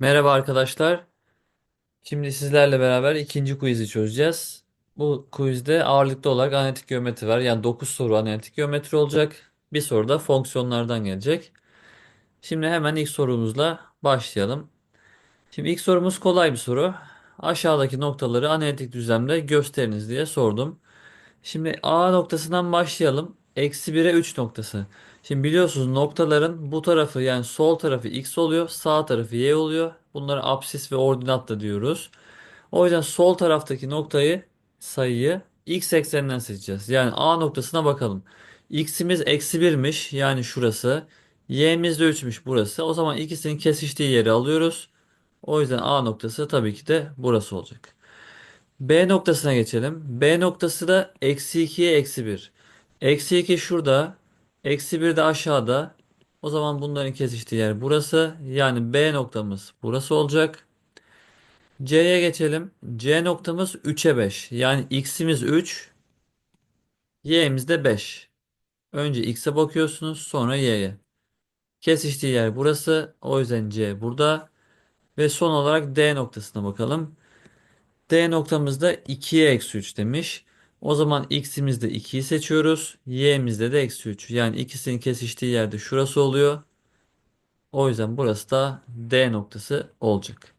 Merhaba arkadaşlar. Şimdi sizlerle beraber ikinci quiz'i çözeceğiz. Bu quizde ağırlıklı olarak analitik geometri var. Yani 9 soru analitik geometri olacak. Bir soru da fonksiyonlardan gelecek. Şimdi hemen ilk sorumuzla başlayalım. Şimdi ilk sorumuz kolay bir soru. Aşağıdaki noktaları analitik düzlemde gösteriniz diye sordum. Şimdi A noktasından başlayalım. Eksi 1'e 3 noktası. Şimdi biliyorsunuz noktaların bu tarafı yani sol tarafı x oluyor. Sağ tarafı y oluyor. Bunlara apsis ve ordinat da diyoruz. O yüzden sol taraftaki noktayı sayıyı x ekseninden seçeceğiz. Yani A noktasına bakalım. X'imiz eksi 1'miş yani şurası. Y'miz de 3'müş burası. O zaman ikisinin kesiştiği yeri alıyoruz. O yüzden A noktası tabii ki de burası olacak. B noktasına geçelim. B noktası da eksi 2'ye eksi 1. Eksi 2 şurada. Eksi 1 de aşağıda. O zaman bunların kesiştiği yer burası. Yani B noktamız burası olacak. C'ye geçelim. C noktamız 3'e 5. Yani x'imiz 3. Y'imiz de 5. Önce x'e bakıyorsunuz sonra y'ye. Kesiştiği yer burası. O yüzden C burada. Ve son olarak D noktasına bakalım. D noktamızda 2'ye eksi 3 demiş. O zaman x'imizde 2'yi seçiyoruz. Y'imizde de eksi 3. Yani ikisinin kesiştiği yerde şurası oluyor. O yüzden burası da D noktası olacak.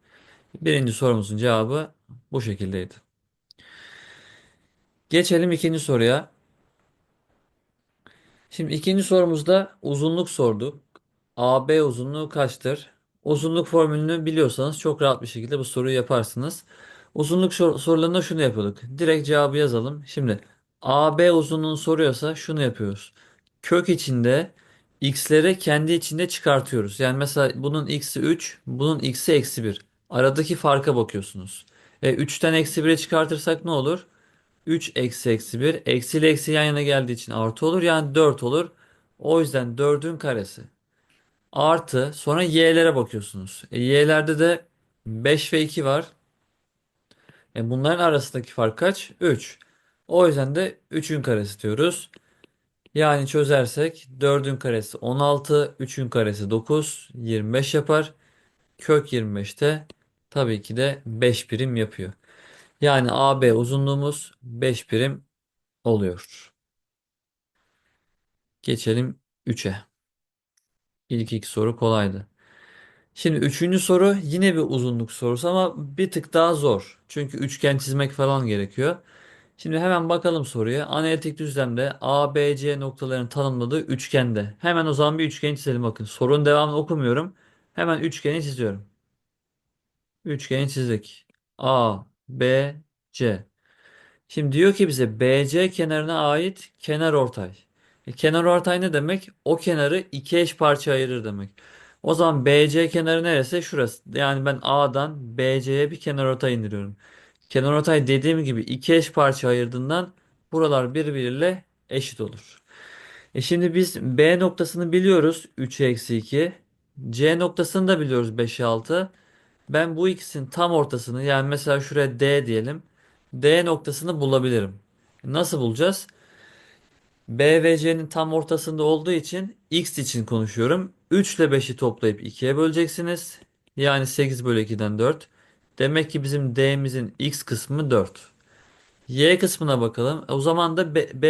Birinci sorumuzun cevabı bu şekildeydi. Geçelim ikinci soruya. Şimdi ikinci sorumuzda uzunluk sorduk. AB uzunluğu kaçtır? Uzunluk formülünü biliyorsanız çok rahat bir şekilde bu soruyu yaparsınız. Uzunluk sor- sorularında şunu yapıyorduk. Direkt cevabı yazalım. Şimdi AB uzunluğunu soruyorsa şunu yapıyoruz. Kök içinde x'leri kendi içinde çıkartıyoruz. Yani mesela bunun x'i 3, bunun x'i eksi 1. Aradaki farka bakıyorsunuz. E 3'ten eksi 1'e çıkartırsak ne olur? 3 eksi eksi 1. Eksi ile eksi yan yana geldiği için artı olur. Yani 4 olur. O yüzden 4'ün karesi. Artı sonra y'lere bakıyorsunuz. E, y'lerde de 5 ve 2 var. E, bunların arasındaki fark kaç? 3. O yüzden de 3'ün karesi diyoruz. Yani çözersek 4'ün karesi 16, 3'ün karesi 9, 25 yapar. Kök 25 de tabii ki de 5 birim yapıyor. Yani AB uzunluğumuz 5 birim oluyor. Geçelim 3'e. İlk iki soru kolaydı. Şimdi üçüncü soru yine bir uzunluk sorusu ama bir tık daha zor. Çünkü üçgen çizmek falan gerekiyor. Şimdi hemen bakalım soruya. Analitik düzlemde A, B, C noktalarının tanımladığı üçgende. Hemen o zaman bir üçgen çizelim bakın. Sorunun devamını okumuyorum. Hemen üçgeni çiziyorum. Üçgeni çizdik. A, B, C. Şimdi diyor ki bize BC kenarına ait kenar ortay. E, kenar ortay ne demek? O kenarı iki eş parça ayırır demek. O zaman BC kenarı neresi? Şurası. Yani ben A'dan BC'ye bir kenar ortay indiriyorum. Kenar ortay dediğim gibi iki eş parça ayırdığından buralar birbiriyle eşit olur. E şimdi biz B noktasını biliyoruz 3 eksi 2. C noktasını da biliyoruz 5 6. Ben bu ikisinin tam ortasını yani mesela şuraya D diyelim. D noktasını bulabilirim. Nasıl bulacağız? B ve C'nin tam ortasında olduğu için X için konuşuyorum. 3 ile 5'i toplayıp 2'ye böleceksiniz. Yani 8 bölü 2'den 4. Demek ki bizim D'mizin X kısmı 4. Y kısmına bakalım. O zaman da B,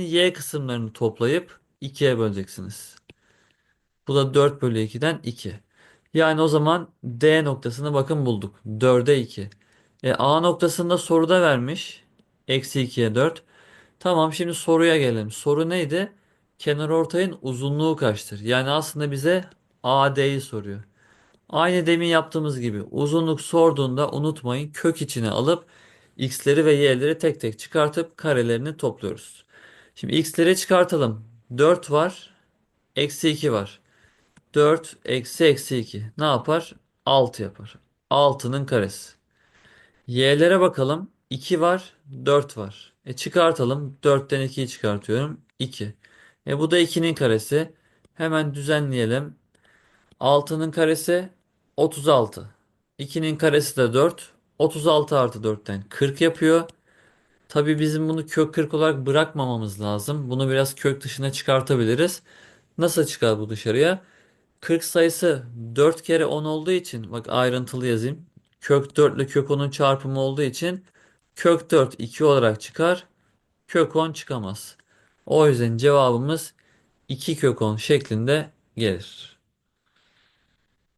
Y kısımlarını toplayıp 2'ye böleceksiniz. Bu da 4 bölü 2'den 2. Yani o zaman D noktasını bakın bulduk. 4'e 2. E, A noktasında soruda vermiş. Eksi 2'ye 4. Tamam şimdi soruya gelelim. Soru neydi? Kenarortayın uzunluğu kaçtır? Yani aslında bize AD'yi soruyor. Aynı demin yaptığımız gibi uzunluk sorduğunda unutmayın kök içine alıp x'leri ve y'leri tek tek çıkartıp karelerini topluyoruz. Şimdi x'leri çıkartalım. 4 var. Eksi 2 var. 4 eksi eksi 2 ne yapar? 6 yapar. 6'nın karesi. Y'lere bakalım. 2 var, 4 var. E çıkartalım. 4'ten 2'yi çıkartıyorum. 2. E bu da 2'nin karesi. Hemen düzenleyelim. 6'nın karesi 36. 2'nin karesi de 4. 36 artı 4'ten 40 yapıyor. Tabii bizim bunu kök 40 olarak bırakmamamız lazım. Bunu biraz kök dışına çıkartabiliriz. Nasıl çıkar bu dışarıya? 40 sayısı 4 kere 10 olduğu için bak ayrıntılı yazayım. Kök 4 ile kök 10'un çarpımı olduğu için kök 4 2 olarak çıkar. Kök 10 çıkamaz. O yüzden cevabımız 2 kök 10 şeklinde gelir.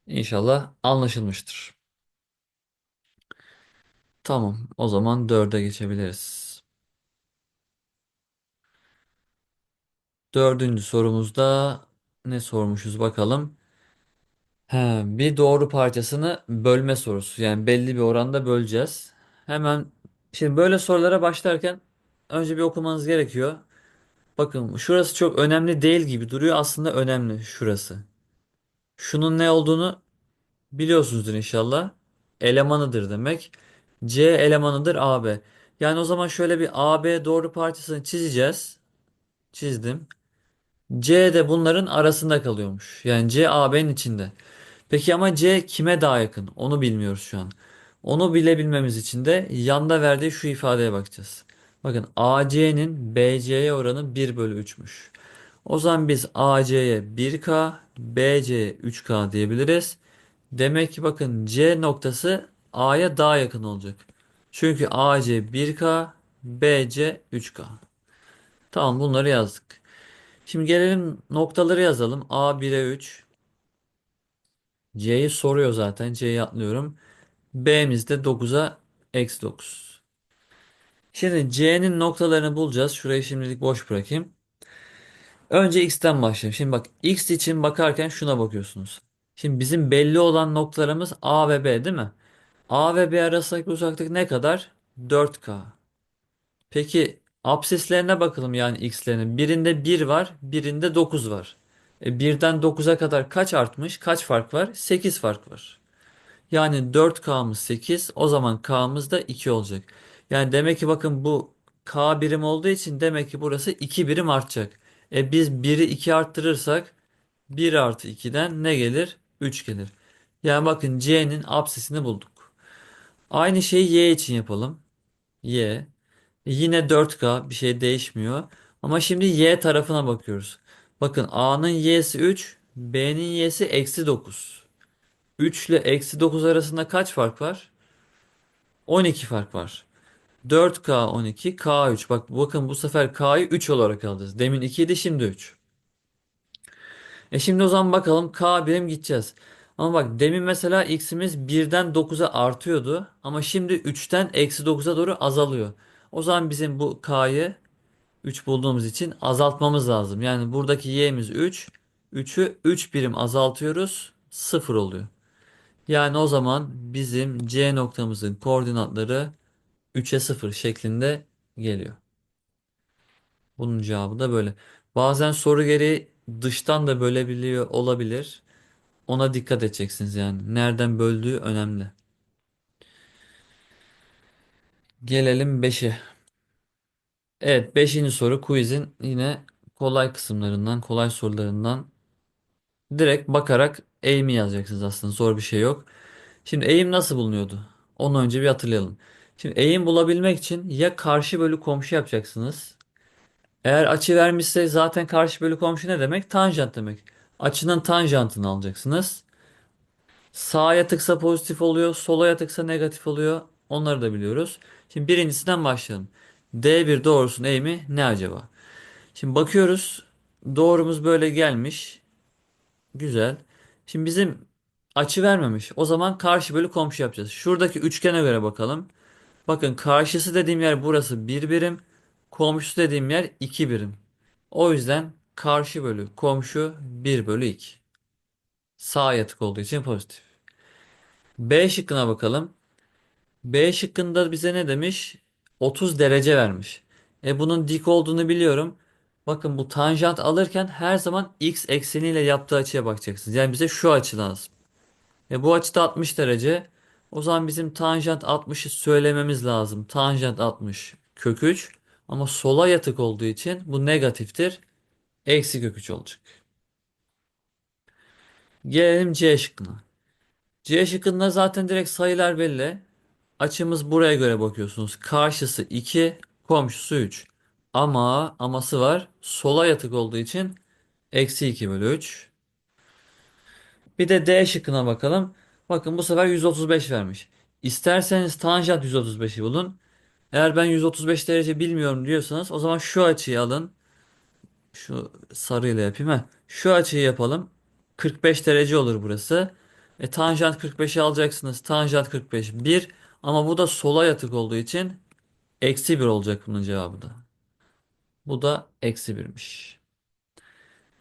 İnşallah anlaşılmıştır. Tamam, o zaman 4'e geçebiliriz. Dördüncü sorumuzda ne sormuşuz bakalım. He, bir doğru parçasını bölme sorusu. Yani belli bir oranda böleceğiz. Hemen şimdi böyle sorulara başlarken önce bir okumanız gerekiyor. Bakın şurası çok önemli değil gibi duruyor. Aslında önemli şurası. Şunun ne olduğunu biliyorsunuzdur inşallah. Elemanıdır demek. C elemanıdır AB. Yani o zaman şöyle bir AB doğru parçasını çizeceğiz. Çizdim. C de bunların arasında kalıyormuş. Yani C AB'nin içinde. Peki ama C kime daha yakın? Onu bilmiyoruz şu an. Onu bilebilmemiz için de yanda verdiği şu ifadeye bakacağız. Bakın AC'nin BC'ye oranı 1 bölü 3'müş. O zaman biz AC'ye 1K, BC'ye 3K diyebiliriz. Demek ki bakın C noktası A'ya daha yakın olacak. Çünkü AC 1K, BC 3K. Tamam bunları yazdık. Şimdi gelelim noktaları yazalım. A 1'e 3. C'yi soruyor zaten. C'yi atlıyorum. B'miz de 9'a eksi 9. Şimdi C'nin noktalarını bulacağız. Şurayı şimdilik boş bırakayım. Önce X'ten başlayalım. Şimdi bak X için bakarken şuna bakıyorsunuz. Şimdi bizim belli olan noktalarımız A ve B değil mi? A ve B arasındaki uzaklık ne kadar? 4K. Peki absislerine bakalım yani x'lerinin. Birinde 1 var, birinde 9 var. E, 1'den 9'a kadar kaç artmış? Kaç fark var? 8 fark var. Yani 4K'mız 8, o zaman K'mız da 2 olacak. Yani demek ki bakın bu K birim olduğu için demek ki burası 2 birim artacak. E biz 1'i 2 arttırırsak 1 artı 2'den ne gelir? 3 gelir. Yani bakın C'nin absisini bulduk. Aynı şeyi Y için yapalım. Y. Yine 4K bir şey değişmiyor. Ama şimdi Y tarafına bakıyoruz. Bakın A'nın Y'si 3, B'nin Y'si eksi 9. 3 ile eksi 9 arasında kaç fark var? 12 fark var. 4K 12, K 3. Bak bakın bu sefer K'yı 3 olarak alacağız. Demin 2 idi şimdi 3. E şimdi o zaman bakalım K birim gideceğiz. Ama bak demin mesela x'imiz 1'den 9'a artıyordu. Ama şimdi 3'ten eksi 9'a doğru azalıyor. O zaman bizim bu K'yı 3 bulduğumuz için azaltmamız lazım. Yani buradaki y'miz 3. 3'ü 3 birim azaltıyoruz. 0 oluyor. Yani o zaman bizim C noktamızın koordinatları 3'e 0 şeklinde geliyor. Bunun cevabı da böyle. Bazen soru gereği dıştan da bölebiliyor olabilir. Ona dikkat edeceksiniz yani. Nereden böldüğü önemli. Gelelim 5'e. Evet 5. soru quizin yine kolay kısımlarından, kolay sorularından direkt bakarak eğimi yazacaksınız aslında. Zor bir şey yok. Şimdi eğim nasıl bulunuyordu? Onu önce bir hatırlayalım. Şimdi eğim bulabilmek için ya karşı bölü komşu yapacaksınız. Eğer açı vermişse zaten karşı bölü komşu ne demek? Tanjant demek. Açının tanjantını alacaksınız. Sağa yatıksa pozitif oluyor, sola yatıksa negatif oluyor. Onları da biliyoruz. Şimdi birincisinden başlayalım. D1 doğrusunun eğimi ne acaba? Şimdi bakıyoruz. Doğrumuz böyle gelmiş. Güzel. Şimdi bizim açı vermemiş. O zaman karşı bölü komşu yapacağız. Şuradaki üçgene göre bakalım. Bakın karşısı dediğim yer burası bir birim. Komşusu dediğim yer iki birim. O yüzden karşı bölü komşu bir bölü 2. Sağ yatık olduğu için pozitif. B şıkkına bakalım. B şıkkında bize ne demiş? 30 derece vermiş. E bunun dik olduğunu biliyorum. Bakın bu tanjant alırken her zaman x ekseniyle yaptığı açıya bakacaksınız. Yani bize şu açı lazım. E bu açıda 60 derece. O zaman bizim tanjant 60'ı söylememiz lazım. Tanjant 60 kök 3. Ama sola yatık olduğu için bu negatiftir. Eksi kök 3 olacak. Gelelim C şıkkına. C şıkkında zaten direkt sayılar belli. Açımız buraya göre bakıyorsunuz. Karşısı 2, komşusu 3. Ama aması var. Sola yatık olduğu için eksi 2 bölü 3. Bir de D şıkkına bakalım. Bakın bu sefer 135 vermiş. İsterseniz tanjant 135'i bulun. Eğer ben 135 derece bilmiyorum diyorsanız o zaman şu açıyı alın. Şu sarıyla yapayım. ha. Şu açıyı yapalım. 45 derece olur burası. E, tanjant 45'i alacaksınız. Tanjant 45 1. Ama bu da sola yatık olduğu için eksi 1 olacak bunun cevabı da. Bu da eksi 1'miş.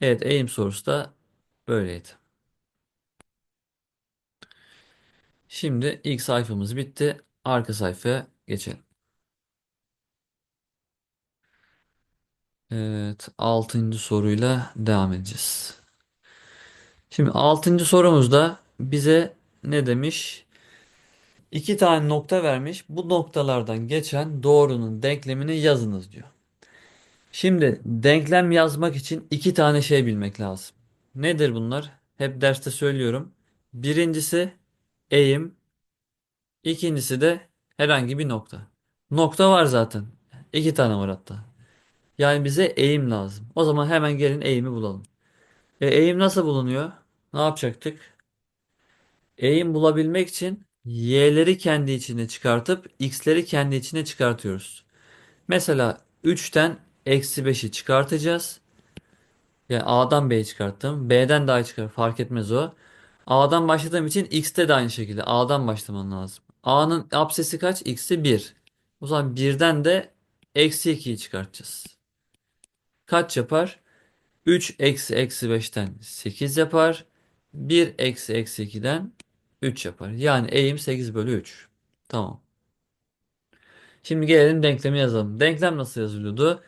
Evet eğim sorusu da böyleydi. Şimdi ilk sayfamız bitti. Arka sayfaya geçelim. Evet, altıncı soruyla devam edeceğiz. Şimdi altıncı sorumuzda bize ne demiş? İki tane nokta vermiş. Bu noktalardan geçen doğrunun denklemini yazınız diyor. Şimdi denklem yazmak için iki tane şey bilmek lazım. Nedir bunlar? Hep derste söylüyorum. Birincisi eğim, ikincisi de herhangi bir nokta. Nokta var zaten. İki tane var hatta. Yani bize eğim lazım. O zaman hemen gelin eğimi bulalım. E, eğim nasıl bulunuyor? Ne yapacaktık? Eğim bulabilmek için y'leri kendi içine çıkartıp x'leri kendi içine çıkartıyoruz. Mesela 3'ten eksi 5'i çıkartacağız. Yani A'dan B'yi çıkarttım. B'den de A'yı çıkar. Fark etmez o. A'dan başladığım için X'te de aynı şekilde. A'dan başlaman lazım. A'nın absesi kaç? X'i 1. O zaman 1'den de eksi 2'yi çıkartacağız. Kaç yapar? 3 eksi eksi 5'ten 8 yapar. 1 eksi eksi 2'den 3 yapar. Yani eğim 8 bölü 3. Tamam. Şimdi gelelim denklemi yazalım. Denklem nasıl yazılıyordu?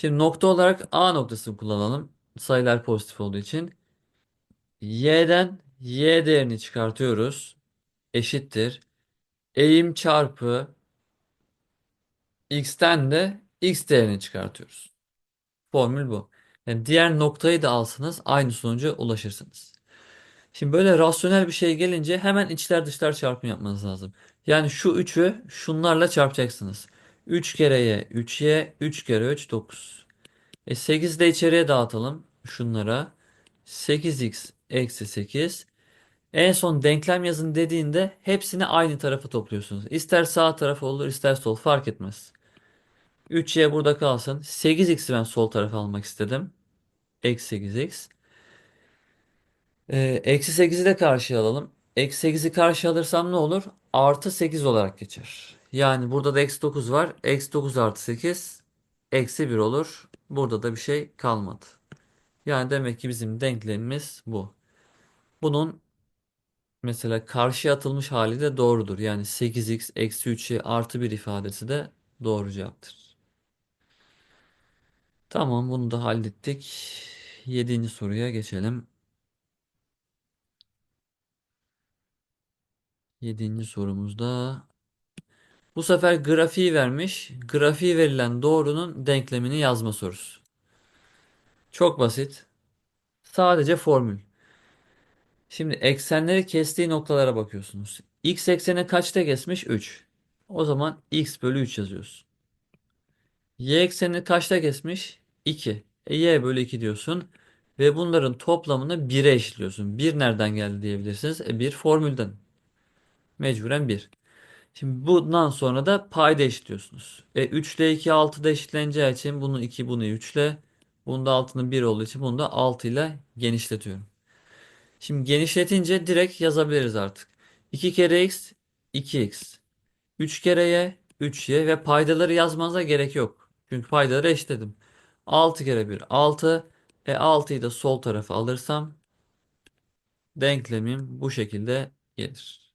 Şimdi nokta olarak A noktasını kullanalım. Sayılar pozitif olduğu için. Y'den Y değerini çıkartıyoruz. Eşittir. Eğim çarpı X'ten de X değerini çıkartıyoruz. Formül bu. Yani diğer noktayı da alsanız aynı sonuca ulaşırsınız. Şimdi böyle rasyonel bir şey gelince hemen içler dışlar çarpımı yapmanız lazım. Yani şu 3'ü şunlarla çarpacaksınız. 3 kere y 3y 3 kere 3 9. E 8 de içeriye dağıtalım şunlara. 8x eksi 8. En son denklem yazın dediğinde hepsini aynı tarafa topluyorsunuz. İster sağ tarafa olur ister sol fark etmez. 3y burada kalsın. 8x'i ben sol tarafa almak istedim. Eksi 8x. Ee, eksi 8'i de karşıya alalım. Eksi 8'i karşıya alırsam ne olur? Artı 8 olarak geçer. Yani burada da eksi 9 var. Eksi 9 artı 8 eksi 1 olur. Burada da bir şey kalmadı. Yani demek ki bizim denklemimiz bu. Bunun mesela karşıya atılmış hali de doğrudur. Yani 8x eksi 3y artı 1 ifadesi de doğru cevaptır. Tamam bunu da hallettik. Yedinci soruya geçelim. Yedinci sorumuzda bu sefer grafiği vermiş. Grafiği verilen doğrunun denklemini yazma sorusu. Çok basit. Sadece formül. Şimdi eksenleri kestiği noktalara bakıyorsunuz. X ekseni kaçta kesmiş? 3. O zaman x bölü 3 yazıyorsun. Y eksenini kaçta kesmiş? 2. E, y bölü 2 diyorsun. Ve bunların toplamını 1'e eşitliyorsun. 1 nereden geldi diyebilirsiniz. E, 1 formülden. Mecburen 1. Şimdi bundan sonra da payda eşitliyorsunuz. E 3 ile 2 6'da eşitleneceği için bunu 2 bunu 3 ile bunda altının 1 olduğu için bunu da 6 ile genişletiyorum. Şimdi genişletince direkt yazabiliriz artık. 2 kere x 2x. 3 kere y 3y ve paydaları yazmanıza gerek yok. Çünkü paydaları eşitledim. 6 kere 1 6. E 6'yı da sol tarafa alırsam denklemim bu şekilde gelir.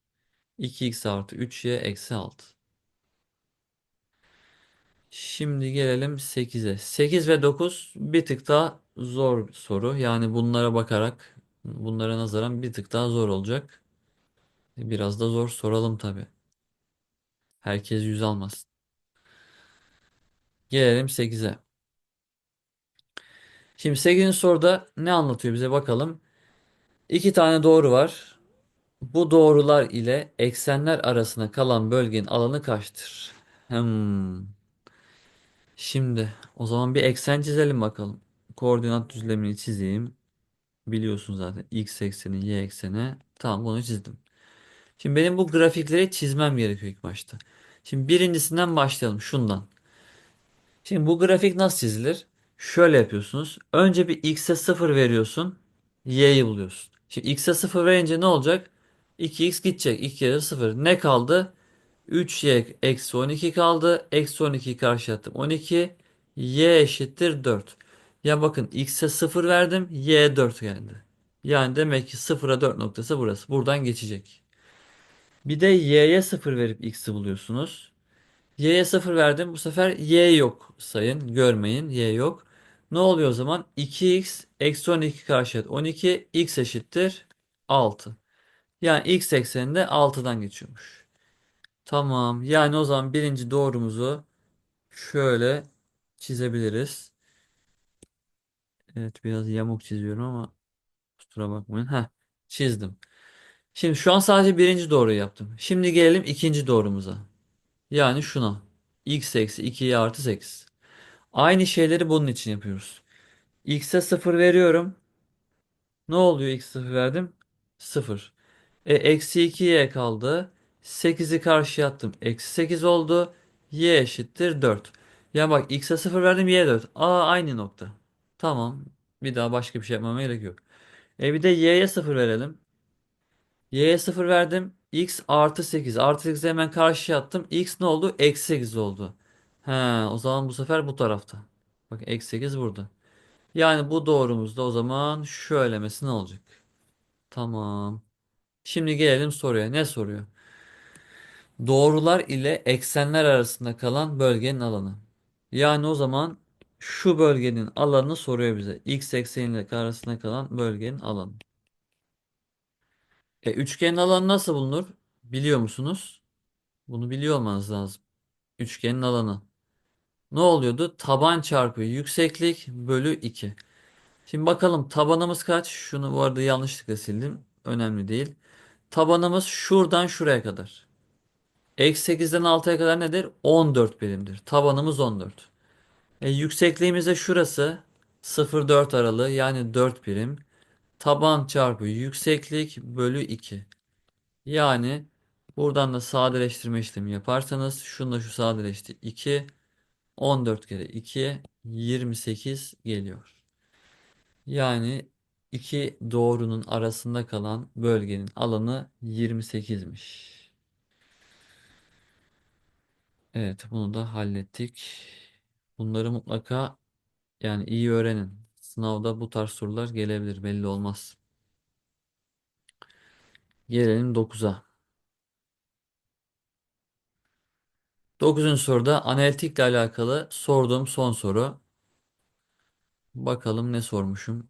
2x artı 3y eksi 6. Şimdi gelelim 8'e. 8 ve 9 bir tık daha zor soru. Yani bunlara bakarak bunlara nazaran bir tık daha zor olacak. Biraz da zor soralım tabii. Herkes 100 almasın. Gelelim 8'e. Şimdi 8. soruda ne anlatıyor bize bakalım. İki tane doğru var. Bu doğrular ile eksenler arasında kalan bölgenin alanı kaçtır? Hmm. Şimdi o zaman bir eksen çizelim bakalım. Koordinat düzlemini çizeyim. Biliyorsun zaten x ekseni, y ekseni. Tamam bunu çizdim. Şimdi benim bu grafikleri çizmem gerekiyor ilk başta. Şimdi birincisinden başlayalım şundan. Şimdi bu grafik nasıl çizilir? Şöyle yapıyorsunuz. Önce bir x'e 0 veriyorsun. Y'yi buluyorsun. Şimdi x'e 0 verince ne olacak? 2x gidecek. 2 kere 0. Ne kaldı? 3y eksi 12 kaldı. Eksi 12'yi karşı attım. 12. Y eşittir 4. Ya bakın x'e 0 verdim. Y 4 geldi. Yani demek ki 0'a 4 noktası burası. Buradan geçecek. Bir de y'ye 0 verip x'i buluyorsunuz. Y'ye 0 verdim. Bu sefer y yok sayın. Görmeyin y yok. Ne oluyor o zaman? 2x eksi 12 karşıt 12 x eşittir 6. Yani x ekseninde 6'dan geçiyormuş. Tamam. Yani o zaman birinci doğrumuzu şöyle çizebiliriz. Evet biraz yamuk çiziyorum ama kusura bakmayın. Heh, çizdim. Şimdi şu an sadece birinci doğruyu yaptım. Şimdi gelelim ikinci doğrumuza. Yani şuna. x eksi 2y artı 8. Aynı şeyleri bunun için yapıyoruz. X'e 0 veriyorum. Ne oluyor x 0 verdim? 0. E, eksi 2y kaldı. 8'i karşıya attım. Eksi 8 oldu. Y eşittir 4. Ya bak x'e 0 verdim y 4. Aa aynı nokta. Tamam. Bir daha başka bir şey yapmama gerek yok. E bir de y'ye 0 verelim. Y'ye 0 verdim. X artı 8. Artı 8'i hemen karşıya attım. X ne oldu? Eksi 8 oldu. He, o zaman bu sefer bu tarafta. Bak eksi 8 burada. Yani bu doğrumuzda o zaman şu elemesi ne olacak? Tamam. Şimdi gelelim soruya. Ne soruyor? Doğrular ile eksenler arasında kalan bölgenin alanı. Yani o zaman şu bölgenin alanını soruyor bize. X ekseniyle arasında kalan bölgenin alanı. E, üçgenin alanı nasıl bulunur? Biliyor musunuz? Bunu biliyor olmanız lazım. Üçgenin alanı. Ne oluyordu? Taban çarpı yükseklik bölü 2. Şimdi bakalım tabanımız kaç? Şunu bu arada yanlışlıkla sildim. Önemli değil. Tabanımız şuradan şuraya kadar. Eksi 8'den 6'ya kadar nedir? 14 birimdir. Tabanımız 14. E, yüksekliğimiz de şurası. 0-4 aralığı yani 4 birim. Taban çarpı yükseklik bölü 2. Yani buradan da sadeleştirme işlemi yaparsanız şununla şu sadeleşti. 2. 14 kere 2 28 geliyor. Yani iki doğrunun arasında kalan bölgenin alanı 28'miş. Evet, bunu da hallettik. Bunları mutlaka yani iyi öğrenin. Sınavda bu tarz sorular gelebilir, belli olmaz. Gelelim 9'a. 9. soruda analitikle alakalı sorduğum son soru. Bakalım ne sormuşum.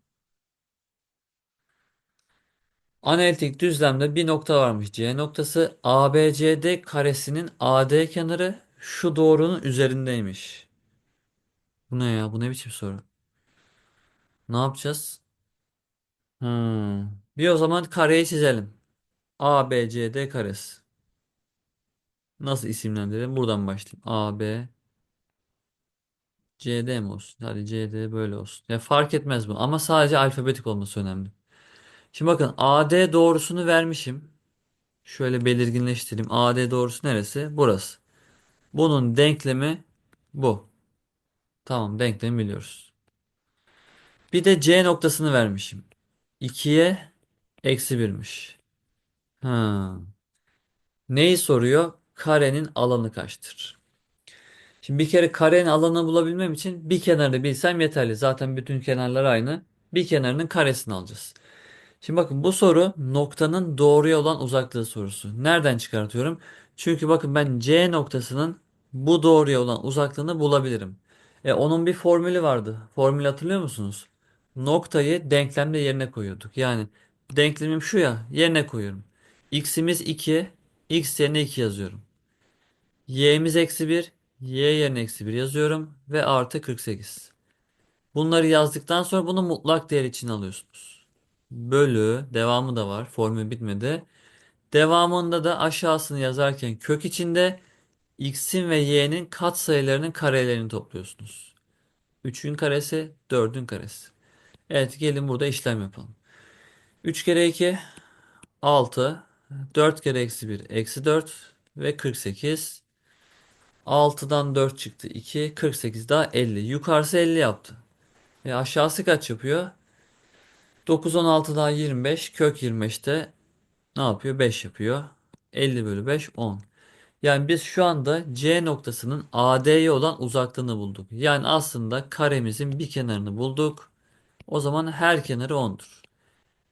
Analitik düzlemde bir nokta varmış. C noktası ABCD karesinin AD kenarı şu doğrunun üzerindeymiş. Bu ne ya? Bu ne biçim soru? Ne yapacağız? Hmm. Bir o zaman kareyi çizelim. ABCD karesi. Nasıl isimlendirelim? Buradan başlayayım. AB CD mi olsun? Hadi CD böyle olsun. Ya fark etmez bu ama sadece alfabetik olması önemli. Şimdi bakın AD doğrusunu vermişim. Şöyle belirginleştireyim. AD doğrusu neresi? Burası. Bunun denklemi bu. Tamam denklemi biliyoruz. Bir de C noktasını vermişim. 2'ye eksi 1'miş. Ha. Neyi soruyor? Karenin alanı kaçtır? Şimdi bir kere karenin alanını bulabilmem için bir kenarını bilsem yeterli. Zaten bütün kenarlar aynı. Bir kenarının karesini alacağız. Şimdi bakın bu soru noktanın doğruya olan uzaklığı sorusu. Nereden çıkartıyorum? Çünkü bakın ben C noktasının bu doğruya olan uzaklığını bulabilirim. E, onun bir formülü vardı. Formülü hatırlıyor musunuz? Noktayı denklemde yerine koyuyorduk. Yani denklemim şu ya yerine koyuyorum. X'imiz 2, X yerine 2 yazıyorum. Y'miz eksi 1, Y yerine eksi 1 yazıyorum ve artı 48. Bunları yazdıktan sonra bunu mutlak değer için alıyorsunuz. Bölü devamı da var. Formül bitmedi. Devamında da aşağısını yazarken kök içinde x'in ve y'nin katsayılarının karelerini topluyorsunuz. 3'ün karesi 4'ün karesi. Evet gelin burada işlem yapalım. 3 kere 2 6. 4 kere eksi 1 eksi 4 ve 48. 6'dan 4 çıktı 2. 48 daha 50. Yukarısı 50 yaptı. E aşağısı kaç yapıyor? 9 16 daha 25. Kök 25'te ne yapıyor? 5 yapıyor. 50 bölü 5 10. Yani biz şu anda C noktasının AD'ye olan uzaklığını bulduk. Yani aslında karemizin bir kenarını bulduk. O zaman her kenarı 10'dur.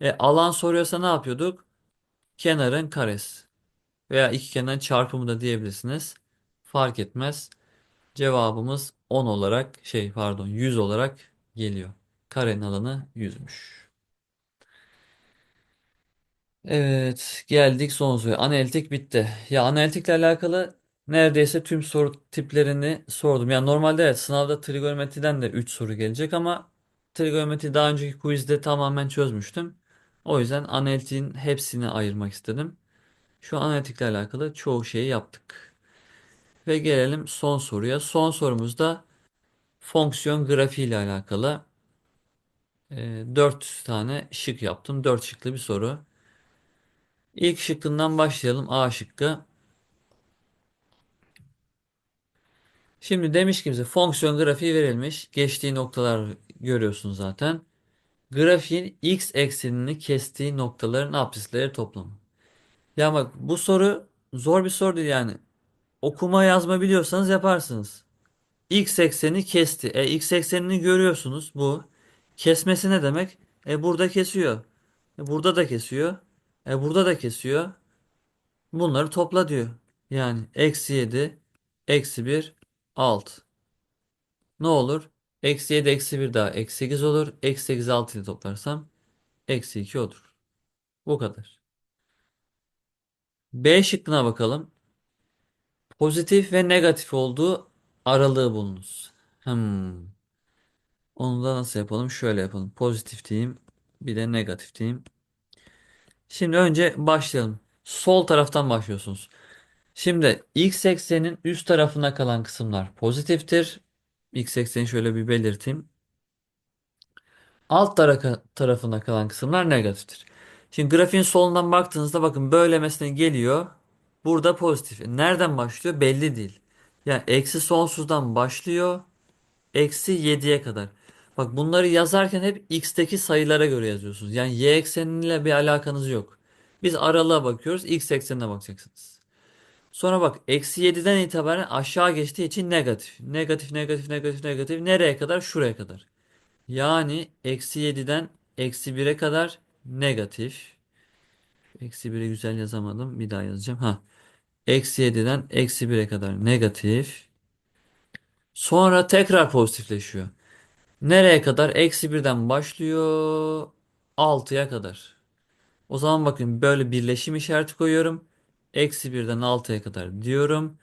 E alan soruyorsa ne yapıyorduk? Kenarın karesi. Veya iki kenarın çarpımı da diyebilirsiniz. Fark etmez. Cevabımız 10 olarak şey pardon 100 olarak geliyor. Karenin alanı 100'müş. Evet, geldik son soruya. Analitik bitti. Ya analitikle alakalı neredeyse tüm soru tiplerini sordum. Yani normalde evet sınavda trigonometriden de 3 soru gelecek ama trigonometri daha önceki quizde tamamen çözmüştüm. O yüzden analitiğin hepsini ayırmak istedim. Şu analitikle alakalı çoğu şeyi yaptık. Ve gelelim son soruya. Son sorumuzda fonksiyon grafiği ile alakalı. E, 4 tane şık yaptım. 4 şıklı bir soru. İlk şıkkından başlayalım. A şıkkı. Şimdi demiş ki bize fonksiyon grafiği verilmiş. Geçtiği noktalar görüyorsun zaten. Grafiğin x eksenini kestiği noktaların apsisleri toplamı. Ya bak bu soru zor bir soru değil yani. Okuma yazma biliyorsanız yaparsınız. X ekseni kesti. E x eksenini görüyorsunuz bu. Kesmesi ne demek? E burada kesiyor. E burada da kesiyor. E burada da kesiyor. Bunları topla diyor. Yani eksi 7, eksi 1, 6. Ne olur? Eksi 7 eksi 1 daha eksi 8 olur. Eksi 8 6 ile toplarsam eksi 2 olur. Bu kadar. B şıkkına bakalım. Pozitif ve negatif olduğu aralığı bulunuz. Hmm. Onu da nasıl yapalım? Şöyle yapalım. Pozitif diyeyim. Bir de negatif diyeyim. Şimdi önce başlayalım. Sol taraftan başlıyorsunuz. Şimdi x eksenin üst tarafına kalan kısımlar pozitiftir. X ekseni şöyle bir belirteyim. Alt tara- tarafına kalan kısımlar negatiftir. Şimdi grafiğin solundan baktığınızda bakın böylemesine geliyor. Burada pozitif. E, Nereden başlıyor? Belli değil. Yani eksi sonsuzdan başlıyor. Eksi 7'ye kadar. Bak bunları yazarken hep x'teki sayılara göre yazıyorsunuz. Yani y ekseniyle bir alakanız yok. Biz aralığa bakıyoruz. X eksenine bakacaksınız. Sonra bak eksi 7'den itibaren aşağı geçtiği için negatif. Negatif, negatif, negatif, negatif. Nereye kadar? Şuraya kadar. Yani eksi 7'den eksi 1'e kadar negatif. Eksi 1'i güzel yazamadım. Bir daha yazacağım. Ha. Eksi 7'den eksi 1'e kadar negatif. Sonra tekrar pozitifleşiyor. Nereye kadar? Eksi 1'den başlıyor. 6'ya kadar. O zaman bakın böyle birleşim işareti koyuyorum. Eksi 1'den 6'ya kadar diyorum.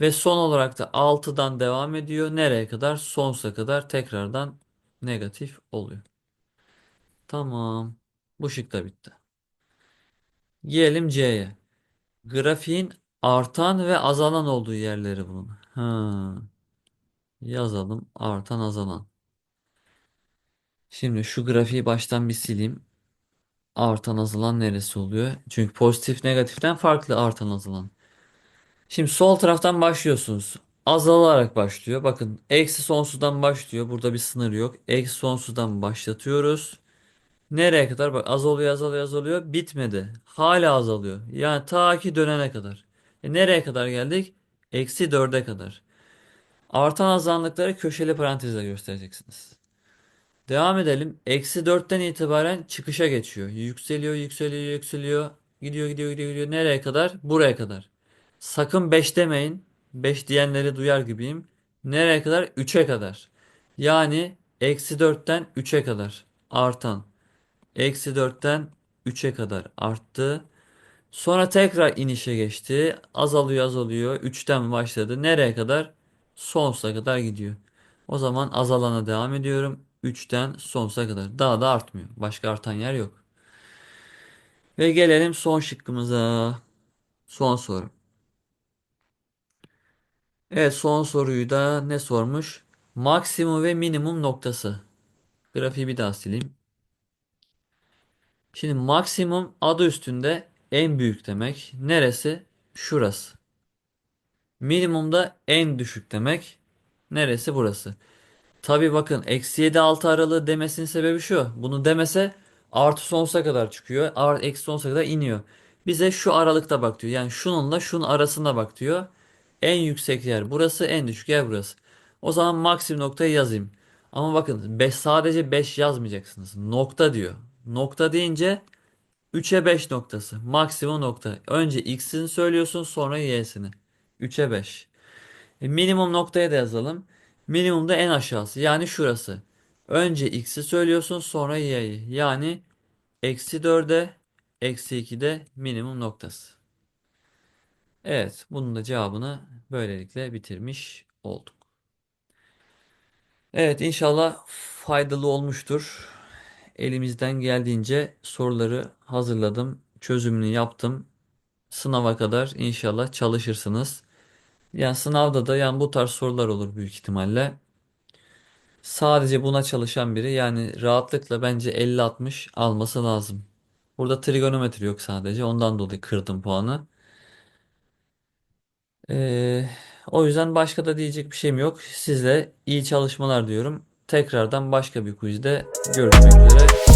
Ve son olarak da 6'dan devam ediyor. Nereye kadar? Sonsuza kadar tekrardan negatif oluyor. Tamam. Bu şık da bitti. Gelelim C'ye. Grafiğin artan ve azalan olduğu yerleri bulun. Ha. Yazalım. Artan azalan. Şimdi şu grafiği baştan bir sileyim. Artan azalan neresi oluyor? Çünkü pozitif negatiften farklı artan azalan. Şimdi sol taraftan başlıyorsunuz. Azalarak başlıyor. Bakın eksi sonsuzdan başlıyor. Burada bir sınır yok. Eksi sonsuzdan başlatıyoruz. Nereye kadar? Bak azalıyor azalıyor azalıyor. Bitmedi. Hala azalıyor. Yani ta ki dönene kadar. E nereye kadar geldik? Eksi 4'e kadar. Artan azanlıkları köşeli parantezle göstereceksiniz. Devam edelim. Eksi 4'ten itibaren çıkışa geçiyor. Yükseliyor, yükseliyor, yükseliyor. Gidiyor, gidiyor, gidiyor, gidiyor. Nereye kadar? Buraya kadar. Sakın 5 demeyin. 5 diyenleri duyar gibiyim. Nereye kadar? 3'e kadar. Yani eksi 4'ten 3'e kadar artan. Eksi 4'ten 3'e kadar arttı. Sonra tekrar inişe geçti. Azalıyor azalıyor. 3'ten başladı. Nereye kadar? Sonsuza kadar gidiyor. O zaman azalana devam ediyorum. 3'ten sonsuza kadar. Daha da artmıyor. Başka artan yer yok. Ve gelelim son şıkkımıza. Son soru. Evet son soruyu da ne sormuş? Maksimum ve minimum noktası. Grafiği bir daha sileyim. Şimdi maksimum adı üstünde en büyük demek. Neresi? Şurası. Minimumda en düşük demek. Neresi? Burası. Tabii bakın eksi 7 6 aralığı demesinin sebebi şu. Bunu demese artı sonsuza kadar çıkıyor. Art, eksi sonsuza kadar iniyor. Bize şu aralıkta bak diyor. Yani şununla şunun arasında bak diyor. En yüksek yer burası, en düşük yer burası. O zaman maksimum noktayı yazayım. Ama bakın 5 sadece 5 yazmayacaksınız. Nokta diyor. Nokta deyince 3'e 5 noktası. Maksimum nokta. Önce x'ini söylüyorsun sonra y'sini. 3'e 5. E, minimum noktaya da yazalım. Minimum da en aşağısı. Yani şurası. Önce x'i söylüyorsun sonra y'yi. Yani eksi 4'e eksi 2'de minimum noktası. Evet, bunun da cevabını böylelikle bitirmiş olduk. Evet, inşallah faydalı olmuştur. Elimizden geldiğince soruları hazırladım, çözümünü yaptım. Sınava kadar inşallah çalışırsınız. Yani sınavda da yani bu tarz sorular olur büyük ihtimalle. Sadece buna çalışan biri yani rahatlıkla bence 50-60 alması lazım. Burada trigonometri yok sadece. Ondan dolayı kırdım puanı. Ee, o yüzden başka da diyecek bir şeyim yok. Size iyi çalışmalar diyorum. Tekrardan başka bir quizde görüşmek üzere.